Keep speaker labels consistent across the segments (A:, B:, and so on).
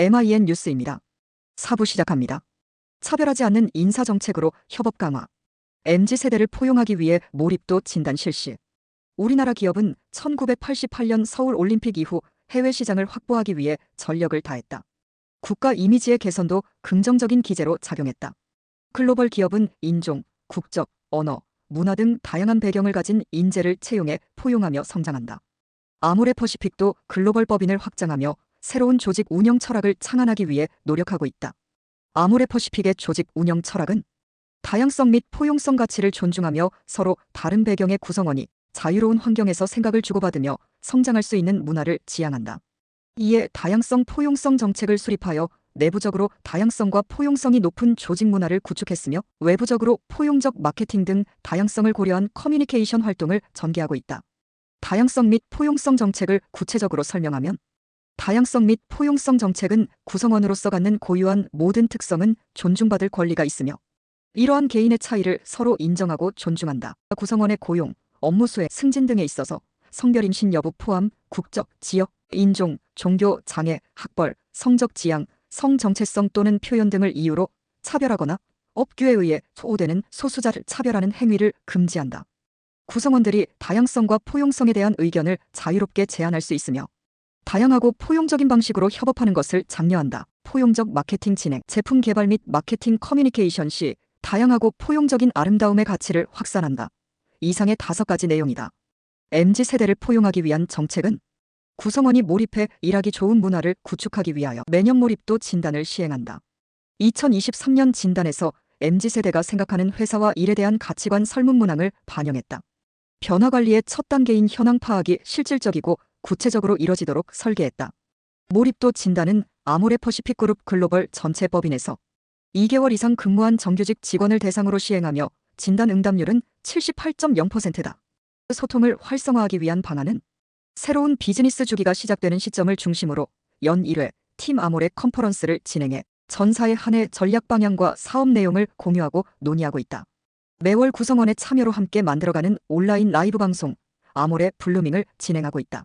A: MIN 뉴스입니다. 사부 시작합니다. 차별하지 않는 인사정책으로 협업 강화. MZ세대를 포용하기 위해 몰입도 진단 실시. 우리나라 기업은 1988년 서울 올림픽 이후 해외 시장을 확보하기 위해 전력을 다했다. 국가 이미지의 개선도 긍정적인 기제로 작용했다. 글로벌 기업은 인종, 국적, 언어, 문화 등 다양한 배경을 가진 인재를 채용해 포용하며 성장한다. 아모레퍼시픽도 글로벌 법인을 확장하며 새로운 조직 운영 철학을 창안하기 위해 노력하고 있다. 아모레퍼시픽의 조직 운영 철학은 다양성 및 포용성 가치를 존중하며 서로 다른 배경의 구성원이 자유로운 환경에서 생각을 주고받으며 성장할 수 있는 문화를 지향한다. 이에 다양성 포용성 정책을 수립하여 내부적으로 다양성과 포용성이 높은 조직 문화를 구축했으며 외부적으로 포용적 마케팅 등 다양성을 고려한 커뮤니케이션 활동을 전개하고 있다. 다양성 및 포용성 정책을 구체적으로 설명하면 다양성 및 포용성 정책은 구성원으로서 갖는 고유한 모든 특성은 존중받을 권리가 있으며 이러한 개인의 차이를 서로 인정하고 존중한다. 구성원의 고용, 업무 수행, 승진 등에 있어서 성별 임신 여부 포함, 국적, 지역, 인종, 종교, 장애, 학벌, 성적 지향, 성 정체성 또는 표현 등을 이유로 차별하거나 업규에 의해 소호되는 소수자를 차별하는 행위를 금지한다. 구성원들이 다양성과 포용성에 대한 의견을 자유롭게 제안할 수 있으며 다양하고 포용적인 방식으로 협업하는 것을 장려한다. 포용적 마케팅 진행, 제품 개발 및 마케팅 커뮤니케이션 시 다양하고 포용적인 아름다움의 가치를 확산한다. 이상의 다섯 가지 내용이다. MZ 세대를 포용하기 위한 정책은 구성원이 몰입해 일하기 좋은 문화를 구축하기 위하여 매년 몰입도 진단을 시행한다. 2023년 진단에서 MZ 세대가 생각하는 회사와 일에 대한 가치관 설문 문항을 반영했다. 변화 관리의 첫 단계인 현황 파악이 실질적이고 구체적으로 이뤄지도록 설계했다. 몰입도 진단은 아모레퍼시픽 그룹 글로벌 전체 법인에서 2개월 이상 근무한 정규직 직원을 대상으로 시행하며 진단 응답률은 78.0%다. 소통을 활성화하기 위한 방안은 새로운 비즈니스 주기가 시작되는 시점을 중심으로 연 1회 팀 아모레 컨퍼런스를 진행해 전사의 한해 전략 방향과 사업 내용을 공유하고 논의하고 있다. 매월 구성원의 참여로 함께 만들어가는 온라인 라이브 방송 아모레 블루밍을 진행하고 있다.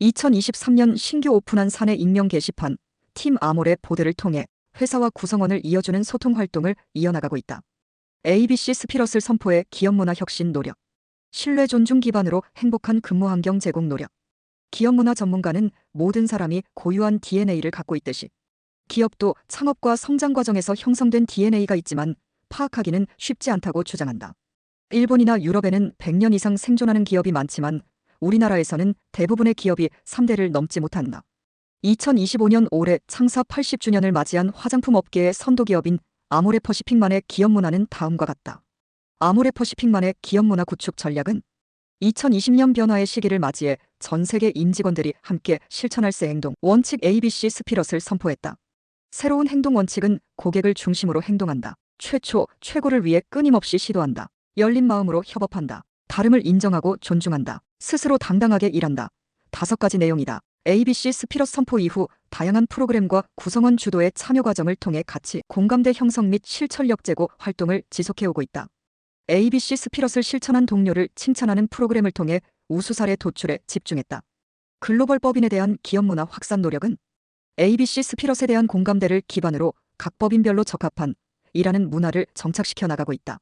A: 2023년 신규 오픈한 사내 익명 게시판 팀 아모레 보드를 통해 회사와 구성원을 이어주는 소통 활동을 이어나가고 있다. ABC 스피럿을 선포해 기업 문화 혁신 노력. 신뢰 존중 기반으로 행복한 근무 환경 제공 노력. 기업 문화 전문가는 모든 사람이 고유한 DNA를 갖고 있듯이 기업도 창업과 성장 과정에서 형성된 DNA가 있지만 파악하기는 쉽지 않다고 주장한다. 일본이나 유럽에는 100년 이상 생존하는 기업이 많지만 우리나라에서는 대부분의 기업이 3대를 넘지 못한다. 2025년 올해 창사 80주년을 맞이한 화장품 업계의 선도기업인 아모레퍼시픽만의 기업 문화는 다음과 같다. 아모레퍼시픽만의 기업 문화 구축 전략은 2020년 변화의 시기를 맞이해 전 세계 임직원들이 함께 실천할 새 행동 원칙 ABC 스피럿을 선포했다. 새로운 행동 원칙은 고객을 중심으로 행동한다. 최초, 최고를 위해 끊임없이 시도한다. 열린 마음으로 협업한다. 다름을 인정하고 존중한다. 스스로 당당하게 일한다. 다섯 가지 내용이다. ABC 스피럿 선포 이후 다양한 프로그램과 구성원 주도의 참여 과정을 통해 같이 공감대 형성 및 실천력 제고 활동을 지속해오고 있다. ABC 스피럿을 실천한 동료를 칭찬하는 프로그램을 통해 우수 사례 도출에 집중했다. 글로벌 법인에 대한 기업 문화 확산 노력은 ABC 스피럿에 대한 공감대를 기반으로 각 법인별로 적합한 일하는 문화를 정착시켜 나가고 있다.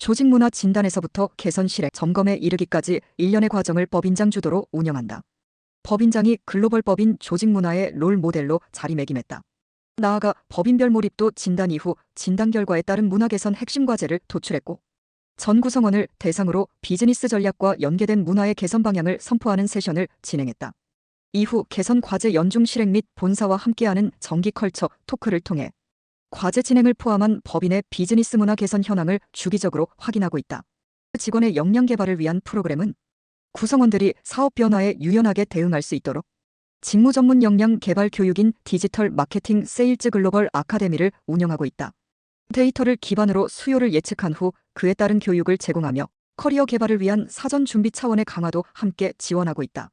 A: 조직 문화 진단에서부터 개선 실행 점검에 이르기까지 일련의 과정을 법인장 주도로 운영한다. 법인장이 글로벌 법인 조직 문화의 롤 모델로 자리매김했다. 나아가 법인별 몰입도 진단 이후 진단 결과에 따른 문화 개선 핵심 과제를 도출했고 전 구성원을 대상으로 비즈니스 전략과 연계된 문화의 개선 방향을 선포하는 세션을 진행했다. 이후 개선 과제 연중 실행 및 본사와 함께하는 정기 컬처 토크를 통해 과제 진행을 포함한 법인의 비즈니스 문화 개선 현황을 주기적으로 확인하고 있다. 직원의 역량 개발을 위한 프로그램은 구성원들이 사업 변화에 유연하게 대응할 수 있도록 직무 전문 역량 개발 교육인 디지털 마케팅 세일즈 글로벌 아카데미를 운영하고 있다. 데이터를 기반으로 수요를 예측한 후 그에 따른 교육을 제공하며 커리어 개발을 위한 사전 준비 차원의 강화도 함께 지원하고 있다.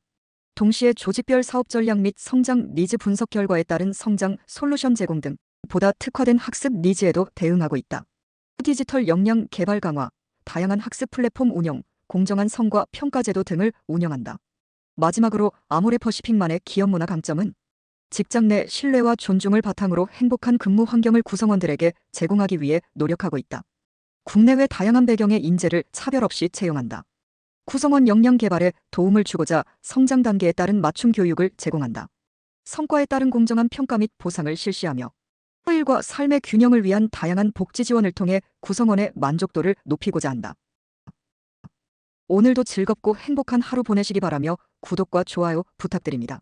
A: 동시에 조직별 사업 전략 및 성장 니즈 분석 결과에 따른 성장 솔루션 제공 등 보다 특화된 학습 니즈에도 대응하고 있다. 디지털 역량 개발 강화, 다양한 학습 플랫폼 운영, 공정한 성과 평가 제도 등을 운영한다. 마지막으로 아모레퍼시픽만의 기업 문화 강점은 직장 내 신뢰와 존중을 바탕으로 행복한 근무 환경을 구성원들에게 제공하기 위해 노력하고 있다. 국내외 다양한 배경의 인재를 차별 없이 채용한다. 구성원 역량 개발에 도움을 주고자 성장 단계에 따른 맞춤 교육을 제공한다. 성과에 따른 공정한 평가 및 보상을 실시하며 일과 삶의 균형을 위한 다양한 복지 지원을 통해 구성원의 만족도를 높이고자 한다. 오늘도 즐겁고 행복한 하루 보내시기 바라며 구독과 좋아요 부탁드립니다.